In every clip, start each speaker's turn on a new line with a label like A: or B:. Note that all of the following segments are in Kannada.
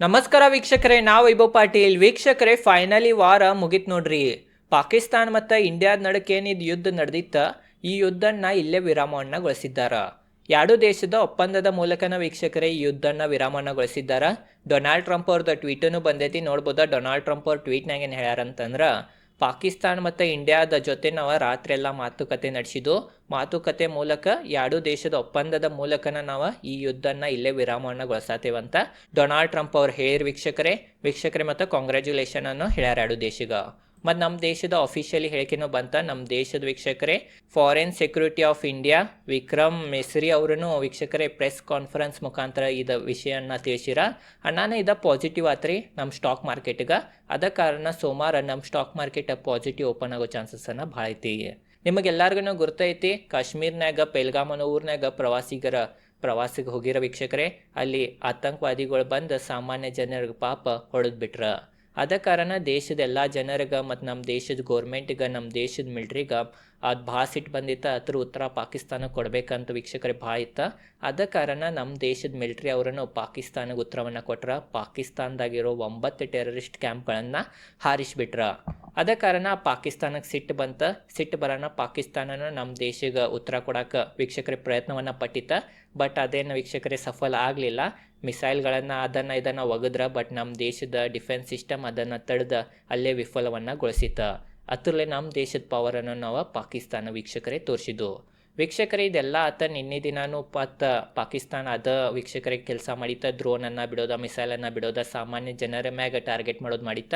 A: ನಮಸ್ಕಾರ ವೀಕ್ಷಕರೇ, ನಾವು ವೈಭವ್ ಪಾಟೀಲ್. ವೀಕ್ಷಕರೇ ಫೈನಲಿ ವಾರ ಮುಗಿತ್ ನೋಡ್ರಿ. ಪಾಕಿಸ್ತಾನ ಮತ್ತು ಇಂಡಿಯಾದ ನಡಕ್ಕೆ ಏನಿದು ಯುದ್ಧ ನಡೆದಿತ್ತ, ಈ ಯುದ್ಧನ ಇಲ್ಲೇ ವಿರಾಮವನ್ನಗೊಳಿಸಿದ್ದಾರ. ಎರಡು ದೇಶದ ಒಪ್ಪಂದದ ಮೂಲಕನ ವೀಕ್ಷಕರೇ, ಈ ಯುದ್ಧನ ವಿರಾಮವನ್ನಗೊಳಿಸಿದ್ದಾರ? ಡೊನಾಲ್ಡ್ ಟ್ರಂಪ್ ಅವ್ರದ್ದು ಟ್ವೀಟನು ಬಂದೈತಿ, ನೋಡ್ಬೋದ? ಡೊನಾಲ್ಡ್ ಟ್ರಂಪ್ ಅವ್ರ ಟ್ವೀಟ್ನಾಗ ಏನು ಹೇಳ್ಯಾರಂತಂದ್ರೆ ಪಾಕಿಸ್ತಾನ ಮತ್ತು ಇಂಡಿಯಾದ ಜೊತೆ ನಾವು ರಾತ್ರಿ ಎಲ್ಲ ಮಾತುಕತೆ ನಡೆಸಿದ್ದು. ಮಾತುಕತೆ ಮೂಲಕ ಎರಡು ದೇಶದ ಒಪ್ಪಂದದ ಮೂಲಕನ ನಾವು ಈ ಯುದ್ಧನ ಇಲ್ಲೇ ವಿರಾಮವನ್ನಗೊಳಿಸತ್ತೇವಂತ ಡೊನಾಲ್ಡ್ ಟ್ರಂಪ್ ಅವ್ರು ಹೇರ್ ವೀಕ್ಷಕರೇ. ವೀಕ್ಷಕರೇ, ಮತ್ತು ಕಾಂಗ್ರ್ಯಾಚುಲೇಷನ್ ಅನ್ನು ಹೇಳ್ಯಾರ ಎರಡು ದೇಶಗ. ಮತ್ತು ನಮ್ಮ ದೇಶದ ಅಫಿಷಿಯಲಿ ಹೇಳಿಕೆನೂ ಬಂತ. ನಮ್ಮ ದೇಶದ ವೀಕ್ಷಕರೇ foreign security of India Vikram Misri ಅವರೂ ವೀಕ್ಷಕರೇ ಪ್ರೆಸ್ ಕಾನ್ಫರೆನ್ಸ್ ಮುಖಾಂತರ ಇದು ವಿಷಯನ ತಿಳಿಸಿರ. ಅಣ್ಣಾನ ಇದು ಪಾಸಿಟಿವ್ ಆತ್ರಿ ನಮ್ಮ ಸ್ಟಾಕ್ ಮಾರ್ಕೆಟ್ಗೆ ಅದ ಕಾರಣ ಸೋಮವಾರ ನಮ್ಮ ಸ್ಟಾಕ್ ಮಾರ್ಕೆಟ್ ಪಾಸಿಟಿವ್ ಓಪನ್ ಆಗೋ ಚಾನ್ಸಸ್ಸನ್ನು ಭಾಳ ಐತಿ. ನಿಮಗೆಲ್ಲರಿಗೂ ಗುರ್ತೈತಿ ಕಾಶ್ಮೀರ್ನಾಗ ಪೆಲ್ಗಾಮನ ಊರ್ನಾಗ ಪ್ರವಾಸಿಗರ, ಪ್ರವಾಸಿಗೆ ಹೋಗಿರೋ ವೀಕ್ಷಕರೇ, ಅಲ್ಲಿ ಆತಂಕವಾದಿಗಳು ಬಂದು ಸಾಮಾನ್ಯ ಜನರಿಗೆ ಪಾಪ ಹೊಡೆದು ಅದ ಕಾರಣ ದೇಶದ ಎಲ್ಲ ಜನರಿಗೆ ಮತ್ತು ನಮ್ಮ ದೇಶದ ಗೌರ್ಮೆಂಟಿಗೆ ನಮ್ಮ ದೇಶದ ಮಿಲ್ಟ್ರಿಗೆ ಅದು ಭಾಳ ಸಿಟ್ಟು ಬಂದಿತ್ತು ಅದ್ರ ಉತ್ತರ ಪಾಕಿಸ್ತಾನಕ್ಕೆ ಕೊಡಬೇಕಂತ ವೀಕ್ಷಕರಿಗೆ ಭಾಳ ಇತ್ತು. ಅದ ಕಾರಣ ನಮ್ಮ ದೇಶದ ಮಿಲ್ಟ್ರಿ ಅವರನ್ನು ಪಾಕಿಸ್ತಾನಕ್ಕೆ ಉತ್ತರವನ್ನು ಕೊಟ್ರ. ಪಾಕಿಸ್ತಾನದಾಗಿರೋ ಒಂಬತ್ತು ಟೆರರಿಸ್ಟ್ ಕ್ಯಾಂಪ್ಗಳನ್ನು ಹಾರಿಸ್ಬಿಟ್ರ. ಅದ ಕಾರಣ ಪಾಕಿಸ್ತಾನಕ್ಕೆ ಸಿಟ್ಟು ಬಂತ. ಸಿಟ್ಟು ಬರೋಣ ಪಾಕಿಸ್ತಾನನ ನಮ್ಮ ದೇಶಕ್ಕೆ ಉತ್ತರ ಕೊಡೋಕೆ ವೀಕ್ಷಕರ ಪ್ರಯತ್ನವನ್ನು ಪಟ್ಟಿತ. ಬಟ್ ಅದೇನು ವೀಕ್ಷಕರೇ ಸಫಲ ಆಗಲಿಲ್ಲ. ಮಿಸೈಲ್ಗಳನ್ನು ಅದನ್ನು ಇದನ್ನು ಒಗದ್ರ ಬಟ್ ನಮ್ಮ ದೇಶದ ಡಿಫೆನ್ಸ್ ಸಿಸ್ಟಮ್ ಅದನ್ನು ತಡೆದ ಅಲ್ಲೇ ವಿಫಲವನ್ನು ಗೊಳಿಸಿತ. ಅದರಲ್ಲೇ ನಮ್ಮ ದೇಶದ ಪವರನ್ನು ನಾವು ಪಾಕಿಸ್ತಾನ ವೀಕ್ಷಕರೇ ತೋರಿಸಿದ್ದು. ವೀಕ್ಷಕರೇ, ಇದೆಲ್ಲ ಆತ ನಿನ್ನೆ ದಿನಾನು ಪತ್ ಪಾಕಿಸ್ತಾನ ಅದ ವೀಕ್ಷಕರಿಗೆ ಕೆಲಸ ಮಾಡಿತ್ತ ಡ್ರೋನನ್ನು ಬಿಡೋದ ಮಿಸೈಲನ್ನು ಬಿಡೋದ, ಸಾಮಾನ್ಯ ಜನರ ಮ್ಯಾಗ ಟಾರ್ಗೆಟ್ ಮಾಡೋದು ಮಾಡಿತ್ತ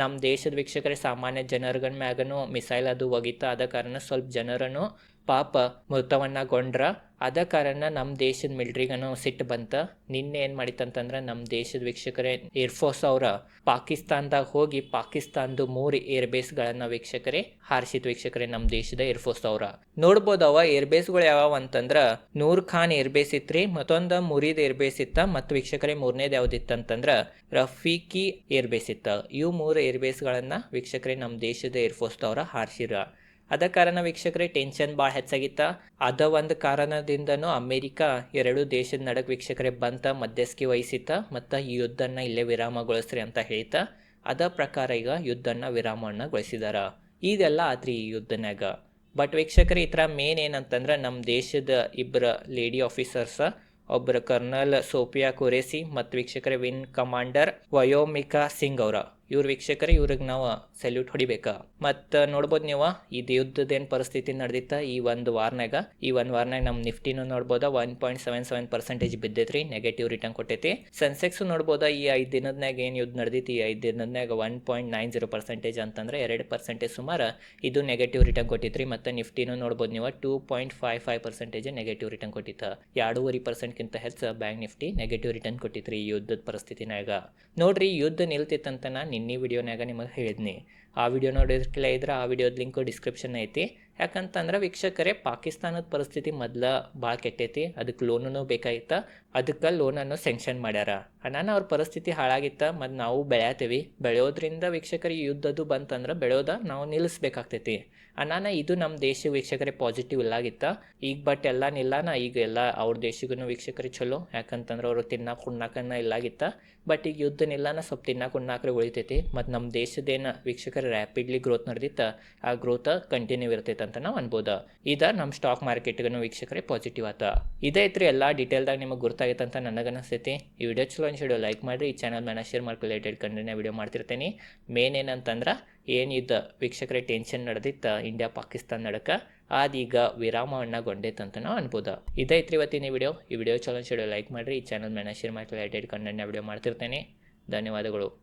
A: ನಮ್ಮ ದೇಶದ ವೀಕ್ಷಕರೇ, ಸಾಮಾನ್ಯ ಜನರುಗಳ ಮ್ಯಾಗನು ಮಿಸೈಲ್ ಅದು ಒಗಿತ, ಆದ ಕಾರಣ ಸ್ವಲ್ಪ ಜನರನ್ನು ಪಾಪ ಮೃತವನ್ನಗೊಂಡ್ರ ಅದ ಕಾರಣ ನಮ್ಮ ದೇಶದ ಮಿಲ್ಟ್ರಿಗನು ಸಿಟ್ಟು ಬಂತ. ನಿನ್ನೆ ಏನು ಅಂತಂದ್ರೆ ನಮ್ಮ ದೇಶದ ವೀಕ್ಷಕರೇ ಏರ್ಫೋರ್ಸ್ ಅವರ ಪಾಕಿಸ್ತಾನದಾಗ ಹೋಗಿ ಪಾಕಿಸ್ತಾನದ ಮೂರು ಏರ್ ಬೇಸ್ಗಳನ್ನು ವೀಕ್ಷಕರೇ, ಹಾರಿಸಿದ ವೀಕ್ಷಕರೇ ನಮ್ಮ ದೇಶದ ಏರ್ಫೋರ್ಸ್ ಅವರ. ನೋಡ್ಬೋದವ ಏರ್ ಬೇಸ್ಗಳು ಯಾವ್ಯಾವ ಅಂತಂದ್ರೆ ನೂರ್ ಖಾನ್ ಏರ್ ಬೇಸ್ ಇತ್ರಿ, ಮತ್ತೊಂದು ಮುರಿದ ಏರ್ ಬೇಸ್ ಇತ್ತ, ಮತ್ತು ವೀಕ್ಷಕರೇ ಮೂರನೇದು ಯಾವ್ದಿತ್ತಂತಂದ್ರೆ ರಫೀಕಿ ಏರ್ ಬೇಸ್ ಇತ್ತ. ಇವು ಮೂರು ಏರ್ ಬೇಸ್ಗಳನ್ನು ವೀಕ್ಷಕರೇ ನಮ್ಮ ದೇಶದ ಏರ್ಫೋರ್ಸ್ ಅವರ ಹಾರಿಸಿರ. ಅದ ಕಾರಣ ವೀಕ್ಷಕರೇ ಟೆನ್ಷನ್ ಭಾಳ ಹೆಚ್ಚಾಗಿತ್ತ. ಅದ ಒಂದು ಕಾರಣದಿಂದನೂ ಅಮೇರಿಕ ಎರಡು ದೇಶದ ನಡಕ್ ವೀಕ್ಷಕರೇ ಬಂತ, ಮಧ್ಯಸ್ಥಿಕೆ ವಹಿಸಿತ್ತ, ಮತ್ತು ಈ ಯುದ್ಧನ ಇಲ್ಲೇ ವಿರಾಮಗೊಳಿಸ್ರಿ ಅಂತ ಹೇಳಿತ ಅದ ಪ್ರಕಾರ ಈಗ ಯುದ್ಧನ ವಿರಾಮವನ್ನಗೊಳಿಸಿದಾರ ಇದೆಲ್ಲ ಆದ್ರಿ ಈ ಯುದ್ಧನಾಗ ಬಟ್ ವೀಕ್ಷಕರೇ ಥರ ಮೇನ್ ಏನಂತಂದ್ರೆ ನಮ್ಮ ದೇಶದ ಇಬ್ಬರ ಲೇಡಿ ಆಫೀಸರ್ಸ ಒಬ್ಬರು ಕರ್ನಲ್ ಸೋಫಿಯಾ ಕುರೇಸಿ, ಮತ್ತು ವೀಕ್ಷಕರ ವಿನ್ ಕಮಾಂಡರ್ ವಯೋಮಿಕಾ ಸಿಂಗ್ ಅವರ. ಇವ್ರ ವೀಕ್ಷಕರೇ, ಇವ್ರಿಗೆ ನಾವು ಸೆಲ್ಯೂಟ್ ಹೊಡಿಬೇಕಾ. ಮತ್ತ ನೋಡ್ಬೋದು ನೀವು ಇದು ಏನ್ ಪರಿಸ್ಥಿತಿ ನಡೆದಿತ್ತ ಈ ಒಂದು ವಾರ್ನಾಗ ಈ ಒಂದು ವಾರ್ನಾಗ ನಮ್ಮ ನಿಫ್ಟಿನೂ ನೋಡ್ಬೋದ one point seven seven percentage ಬಿದ್ದೈತ್ರಿ negative return ಕೊಟ್ಟೈತಿ. ಸೆನ್ಸೆಕ್ಸ್ ನೋಡ್ಬೋದ, ಈ ಐದು ದಿನದಾಗ ಏನು ಯುದ್ಧ ನಡೆದೈತಿ? ಈ ಐದು ದಿನದ್ನಾಗ one point nine zero percentage ಅಂತಂದ್ರೆ ಎರಡು ಪರ್ಸೆಂಟೇಜ್ ಸುಮಾರು ಇದು ನೆಗೆಟಿವ್ ರಿಟರ್ನ್ ಕೊಟ್ಟಿತ್ರಿ. ಮತ್ತು ನಿಫ್ಟಿನೂ ನೋಡ್ಬೋದು ನೀವು two point five five percentage negative return ಕೊಟ್ಟಿತ್ತು ಎರಡೂವರೆ ಪರ್ಸೆಂಟ್ಗಿಂತ ಹೆಚ್ಚು ಬ್ಯಾಂಕ್ ನಿಫ್ಟಿ ನೆಗೆಟಿವ್ ರಿಟರ್ನ್ ಕೊಟ್ಟಿತ್ರಿ ಈ ಯುದ್ಧದ ಪರಿಸ್ಥಿತಿನಾಗ ನೋಡ್ರಿ ಯುದ್ಧ ನಿಲ್ತಿತ್ತಂತ ನಾನು ఎన్ని వీడియోనే కానీ మనకు హెల్త్ని ಆ ವಿಡಿಯೋ ನೋಡಿರ್ಕಿಲ್ಲ ಇದ್ರೆ ಆ ವಿಡಿಯೋದ ಲಿಂಕು ಡಿಸ್ಕ್ರಿಪ್ಷನ್ ಐತಿ. ಯಾಕಂತಂದ್ರೆ ವೀಕ್ಷಕರೇ, ಪಾಕಿಸ್ತಾನದ ಪರಿಸ್ಥಿತಿ ಮೊದಲ ಭಾಳ ಕೆಟ್ಟೈತಿ. ಅದಕ್ಕೆ ಲೋನೂ ಬೇಕಾಗಿತ್ತು. ಅದಕ್ಕೆ ಲೋನನ್ನು ಸೆಂಕ್ಷನ್ ಮಾಡ್ಯಾರ. ಅಣ್ಣನ ಅವ್ರ ಪರಿಸ್ಥಿತಿ ಹಾಳಾಗಿತ್ತ, ಮತ್ತು ನಾವು ಬೆಳೆಯತ್ತೀವಿ ಬೆಳೆಯೋದ್ರಿಂದ ವೀಕ್ಷಕರಿಗೆ ಯುದ್ಧದ್ದು ಬಂತಂದ್ರೆ ಬೆಳೆಯೋದ ನಾವು ನಿಲ್ಲಿಸ್ಬೇಕಾಗ್ತೈತಿ. ಅಣ್ಣನ ಇದು ನಮ್ಮ ದೇಶ ವೀಕ್ಷಕರೇ ಪಾಸಿಟಿವ್ ಇಲ್ಲಾಗಿತ್ತ. ಈಗ ಬಟ್ ಎಲ್ಲ ನಿಲ್ಲಾನ, ಈಗ ಎಲ್ಲ ಅವ್ರ ದೇಶಗೂ ವೀಕ್ಷಕರಿಗೆ ಚಲೋ. ಯಾಕಂತಂದ್ರೆ ಅವರು ತಿನ್ನಕ್ಕೆ ಉಣ್ಣಾಕನ್ನ ಇಲ್ಲಾಗಿತ್ತ. ಬಟ್ ಈಗ ಯುದ್ಧ ನಿಲ್ಲಾನ ಸ್ವಲ್ಪ ತಿನ್ನಕ್ಕೆ ಉಣ್ಣಾಕ್ರೆ ಉಳಿತೈತಿ. ಮತ್ತು ನಮ್ಮ ದೇಶದೇನ ವೀಕ್ಷಕರು ರ್ಯಾಪಿಡ್ಲಿ ಗ್ರೋತ್ ನಡೆದಿತ್ತ, ಆ ಗ್ರೋತ್ ಕಂಟಿನ್ಯೂ ಇರ್ತೈತೆ ಅಂತ ನಾವು ಅನ್ಬೋದು. ಇದ ನಮ್ಮ ಸ್ಟಾಕ್ ಮಾರ್ಕೆಟ್ಗೂ ವೀಕ್ಷಕರೇ ಪಾಸಿಟಿವ್ ಆತ. ಇದೇ ಐತ್ರಿ ಎಲ್ಲ ಡೀಟೇಲ್ದಾಗ ನಿಮಗೆ ಗೊತ್ತಾಗೈತೆ ಅಂತ ನನಗನ್ನಿಸ್ತೈತಿ ಈ ವಿಡಿಯೋ ಚಲೋ ಅನ್ಸಿಡೋ ಲೈಕ್ ಮಾಡಿರಿ. ಈ ಚಾನಲ್ ಮೇಲೆ ಶೇರ್ ಮಾಡ್ಕೊ ರಿಲೇಟೆಡ್ ಕಂಡ್ರೆ ವಿಡಿಯೋ ಮಾಡ್ತಿರ್ತೀನಿ. ಮೇನ್ ಏನಂತಂದ್ರೆ ಏನಿದ್ದ ವೀಕ್ಷಕರೇ ಟೆನ್ಷನ್ ನಡೆದಿತ್ತ ಇಂಡಿಯಾ ಪಾಕಿಸ್ತಾನ ನಡಕ ಅದೀಗ ವಿರಾಮವನ್ನಗೊಂಡೈತೆ ಅಂತ ನಾವು ಅನ್ಬೋದು. ಇದೈತ್ರಿ ಇವತ್ತಿನ ವಿಡಿಯೋ ಈ ವಿಡಿಯೋ ಚಲೋ ಅನ್ಸಿಡೋ ಲೈಕ್ ಮಾಡಿರಿ. ಈ ಚಾನಲ್ ಮೇಲೆ ಶೇರ್ ಮಾಡ್ಕೊ ರಿಲೇಟೆಡ್ ಕಂಡ್ರೆ ವಿಡಿಯೋ ಮಾಡ್ತಿರ್ತೇನೆ. ಧನ್ಯವಾದಗಳು.